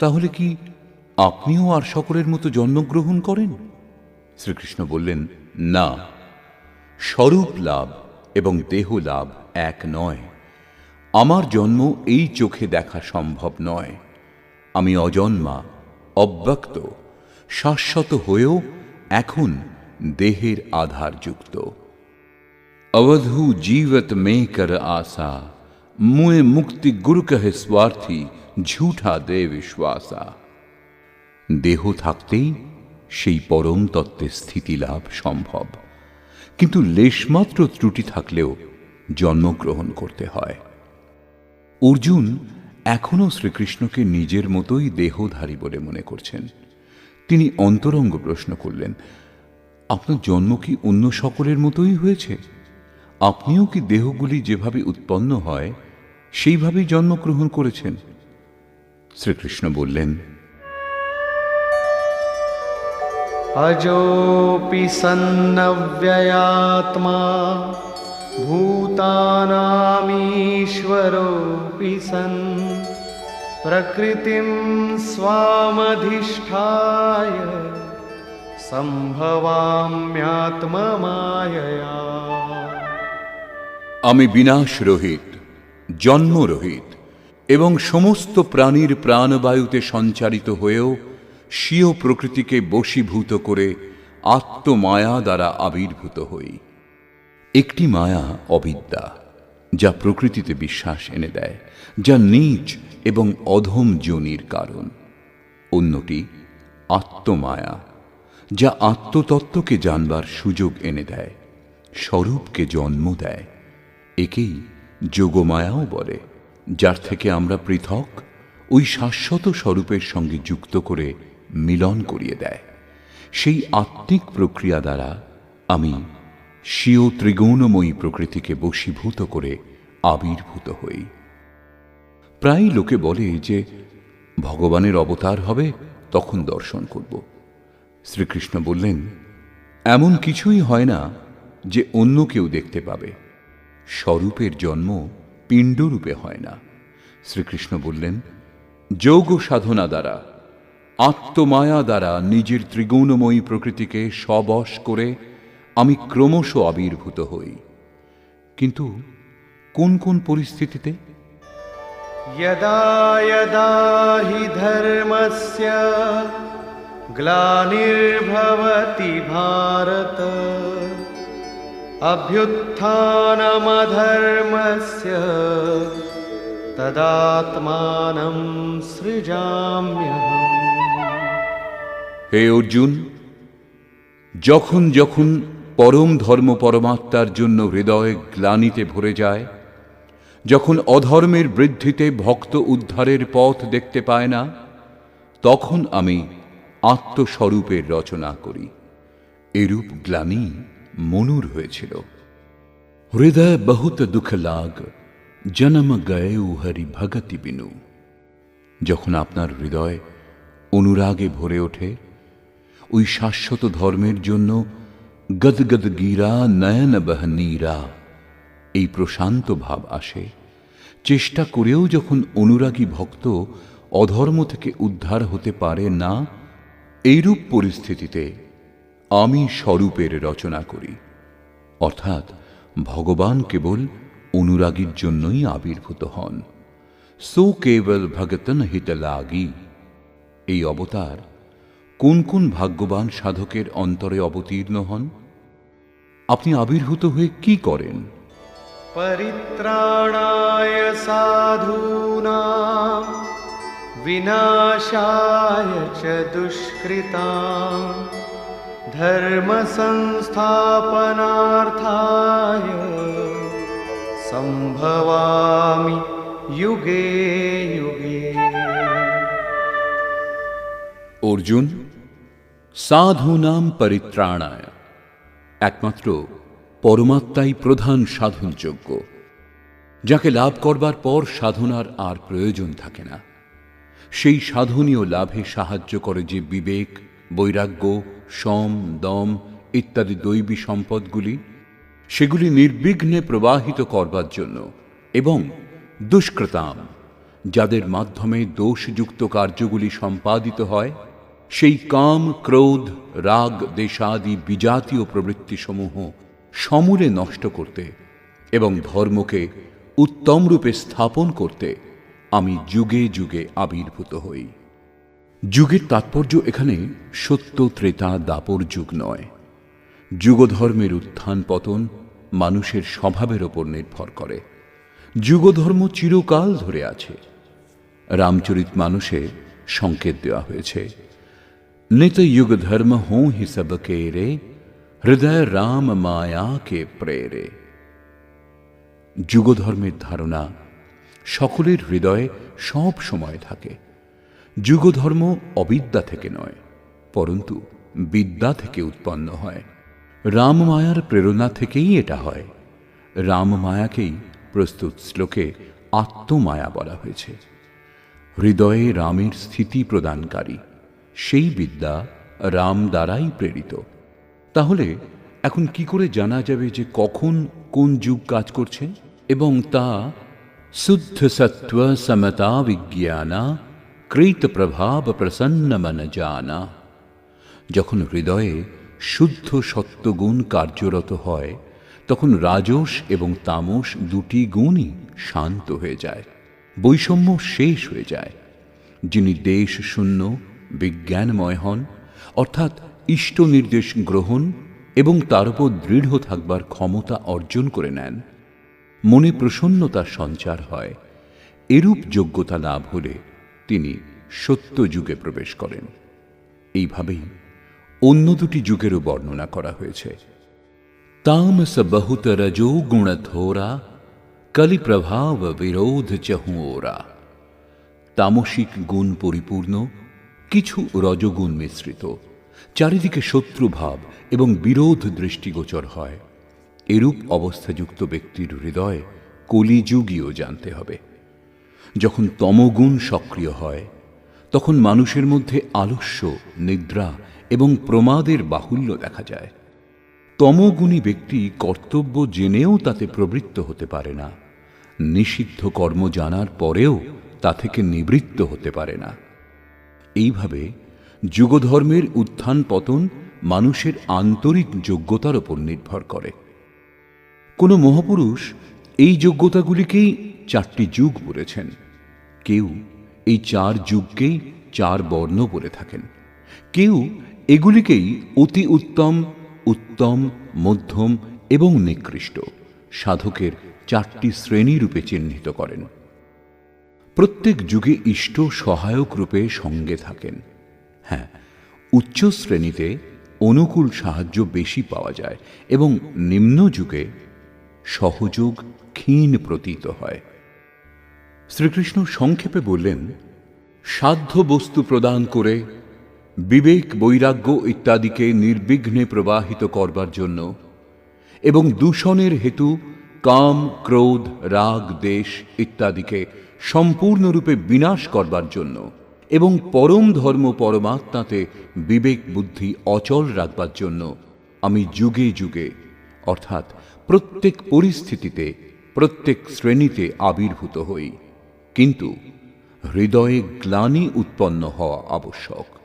তাহলে কি আপনিও আর সকলের মতো জন্মগ্রহণ করেন শ্রীকৃষ্ণ বললেন না স্বরূপ লাভ এবং দেহ লাভ এক নয় আমার জন্ম এই চোখে দেখা সম্ভব নয় আমি অজন্মা অব্যক্ত শাশ্বত হয়েও এখন দেহের আধারযুক্ত अवधु जीवत में कर आशा मुए मुक्ति गुरु कहे स्वार्थी ঝুঠা দে বিশ্বাসা দেহ থাকতেই সেই পরম তত্ত্বের স্থিতি লাভ সম্ভব কিন্তু লেশমাত্র ত্রুটি থাকলেও জন্মগ্রহণ করতে হয় অর্জুন এখনও শ্রীকৃষ্ণকে নিজের মতোই দেহধারী বলে মনে করছেন তিনি অন্তরঙ্গ প্রশ্ন করলেন আপনার জন্ম কি অন্য সকলের মতোই হয়েছে আপনিও কি দেহগুলি যেভাবে উৎপন্ন হয় সেইভাবেই জন্মগ্রহণ করেছেন। শ্রীকৃষ্ণ বললেন অজোপি সন্নব্যয়াত্মা ভূতানামীশ্বরোপি সন। প্রকৃতিম স্বামধিষ্ঠায় সম্ভবাম্যাত্মমায়য়া। আমি বিনাশ রোহিত। জন্ম রহিত এবং সমস্ত প্রাণীর প্রাণবায়ুতে সঞ্চারিত হয়েও স্বীয় প্রকৃতিকে বশীভূত করে আত্মমায়া দ্বারা আবির্ভূত হই। একটি মায়া অবিদ্যা যা প্রকৃতিতে বিশ্বাস এনে দেয়, যা নীচ এবং অধম যোনির কারণ। অন্যটি আত্মমায়া, যা আত্মতত্ত্বকে জানবার সুযোগ এনে দেয়, স্বরূপকে জন্ম দেয়, একেই যোগমায়াও বলে, যার থেকে আমরা পৃথক, ওই শাশ্বত স্বরূপের সঙ্গে যুক্ত করে মিলন করিয়ে দেয়। সেই আত্মিক প্রক্রিয়া দ্বারা আমি স্বীয় ত্রিগুণময়ী প্রকৃতিকে বশীভূত করে আবির্ভূত হই। প্রায় লোকে বলে যে, ভগবানের অবতার হবে, তখন দর্শন করব। শ্রীকৃষ্ণ বললেন, এমন কিছুই হয় না যে অন্য কেউ দেখতে পাবে। স্বরূপের জন্ম পিণ্ডরূপে হয় না শ্রীকৃষ্ণ বললেন যোগ সাধনা দ্বারা আত্মমায়া দ্বারা নিজের ত্রিগুণময়ী প্রকৃতিকে সবশ করে আমি ক্রমশ আবির্ভূত হই কিন্তু কোন কোন পরিস্থিতিতে यदा यदा हि धर्मस्य ग्लानिर्भवति भारत अभ्युत्थानमधर्मस्य तदात्मानं सृजाम्यहम् হে অর্জুন যখন যখন পরম ধর্ম পরমাত্মার জন্য হৃদয় গ্লানিতে ভরে যায় যখন অধর্মের বৃদ্ধিতে ভক্ত উদ্ধারের পথ দেখতে পায় না তখন আমি আত্মস্বরূপের রচনা করি এরূপ গ্লানি মনুর হয়েছিল। হৃদয় বহুত দুঃখ লাগ, জনম গয়ে হরি ভগতি বিনু। যখন আপনার হৃদয় অনুরাগে ভরে ওঠে, ওই শাশ্বত ধর্মের জন্য গদগদ গীরা নয়ন বহ নীরা, এই প্রশান্ত ভাব আসে। চেষ্টা করেও যখন অনুরাগী ভক্ত অধর্ম থেকে উদ্ধার হতে পারে না, এইরূপ পরিস্থিতিতে আমি স্বরূপের রচনা করি। অর্থাৎ ভগবান কেবল অনুরাগীর জন্যই আবির্ভূত হন। সো কেবল ভগতন হিত লাগি। এই অবতার কোন কোন ভাগ্যবান সাধকের অন্তরে অবতীর্ণ হন? আপনি আবির্ভূত হয়ে কি করেন? পরিত্রাণায় সাধুনা বিনাশায় চ धर्मसंस्थापनार्थाय सम्भवामि युगे युगे অর্জুন সাধু নাম পরিত্রাণায় একমাত্র পরমাত্মাই প্রধান সাধনযোগ্য যাকে লাভ করবার পর সাধনার আর প্রয়োজন থাকে না সেই সাধনীয় লাভে সাহায্য করে যে বিবেক বৈরাগ্য সম, দম ইত্যাদি দৈবী সম্পদগুলি, সেগুলি নির্বিঘ্নে প্রবাহিত করবার জন্য এবং দুষ্কৃতাম, যাদের মাধ্যমে দোষযুক্ত কার্যগুলি সম্পাদিত হয়, সেই কাম, ক্রোধ, রাগ, দেশাদি বিজাতীয় প্রবৃত্তিসমূহ সমূলে নষ্ট করতে এবং ধর্মকে উত্তম রূপে স্থাপন করতে আমি যুগে যুগে আবির্ভূত হই। যুগের তাৎপর্য এখানে সত্য, ত্রেতা, দাপর যুগ নয়। যুগধর্মের উত্থান পতন মানুষের স্বভাবের ওপর নির্ভর করে। যুগধর্ম চিরকাল ধরে আছে। রামচরিত মানুষে সংকেত দেওয়া হয়েছে। নিত যুগ ধর্ম হো হিসাব কে রে, হৃদয় রাম মায়া কে প্রেরে। যুগধর্মের ধারণা সকলের হৃদয়ে সব সময় থাকে। যুগধর্ম অবিদ্যা থেকে নয়, পরন্তু বিদ্যা থেকে উৎপন্ন হয়। রামমায়ার প্রেরণা থেকেই এটা হয়। রামমায়াকেই প্রস্তুত শ্লোকে আত্মমায়া বলা হয়েছে। হৃদয়ে রামের স্থিতি প্রদানকারী, সেই বিদ্যা রাম দ্বারাই প্রেরিত। তাহলে এখন কি করে জানা যাবে যে কখন কোন যুগ কাজ করছে? এবং তা শুদ্ধ সত্ত্ব সমতা বিজ্ঞানা কৃত প্রভাব প্রসন্ন মন জানা যখন হৃদয়ে শুদ্ধ সত্যগুণ কার্যরত হয়, তখন রাজস এবং তামস দুটি গুণই শান্ত হয়ে যায়, বৈষম্য শেষ হয়ে যায়। যিনি দেশ শূন্য, বিজ্ঞানময় হন, অর্থাৎ ইষ্ট নির্দেশ গ্রহণ এবং তার উপর দৃঢ় থাকবার ক্ষমতা অর্জন করে নেন। মনে প্রসন্নতার সঞ্চার হয়, এরূপ যোগ্যতা লাভ হলে তিনি সত্য যুগে প্রবেশ করেন। এইভাবেই অন্য দুটি যুগেরও বর্ণনা করা হয়েছে। তামস বহুত রজো গুণথোরা কলি প্রভাব বিরোধ চহুওরা। তামসিক গুণ পরিপূর্ণ, কিছু রজগুণ মিশ্রিত। চারিদিকে শত্রুভাব এবং বিরোধ দৃষ্টিগোচর হয়। এরূপ অবস্থাযুক্ত ব্যক্তির হৃদয় কলিযুগীয় জানতে হবে। যখন তমগুণ সক্রিয় হয়, তখন মানুষের মধ্যে আলস্য, নিদ্রা এবং প্রমাদের বাহুল্য দেখা যায়। তমগুণী ব্যক্তি কর্তব্য জেনেও তাতে প্রবৃত্ত হতে পারে না। নিষিদ্ধ কর্ম জানার পরেও তা থেকে নিবৃত্ত হতে পারে না। এইভাবে যুগধর্মের উত্থান পতন মানুষের আন্তরিক যোগ্যতার উপর নির্ভর করে। কোনো মহাপুরুষ এই যোগ্যতাগুলিকেই চারটি যুগ বলেছেন। কেউ এই চার যুগকেই চার বর্ণ বলে থাকেন। কেউ এগুলিকেই অতি উত্তম উত্তম, মধ্যম এবং নিকৃষ্ট সাধকের চারটি শ্রেণি রূপে চিহ্নিত করেন। প্রত্যেক যুগে ইষ্ট সহায়ক রূপে সঙ্গে থাকেন। হ্যাঁ উচ্চ শ্রেণীতে অনুকূল সাহায্য বেশি পাওয়া যায় এবং নিম্ন যুগে সহযোগ ক্ষীণ প্রতীত হয়। শ্রীকৃষ্ণ সংক্ষেপে বললেন, সাধ্য বস্তু প্রদান করে বিবেক, বৈরাগ্য ইত্যাদিকে নির্বিঘ্নে প্রবাহিত করবার জন্য এবং দূষণের হেতু কাম, ক্রোধ, রাগ, দেশ ইত্যাদিকে সম্পূর্ণরূপে বিনাশ করবার জন্য এবং পরম ধর্ম পরমাত্মাতে বিবেক বুদ্ধি অচল রাখবার জন্য আমি যুগে যুগে, অর্থাৎ প্রত্যেক পরিস্থিতিতে প্রত্যেক শ্রেণীতে আবির্ভূত হই। কিন্তু হৃদয়ে গ্লানি উৎপন্ন হওয়া আবশ্যক।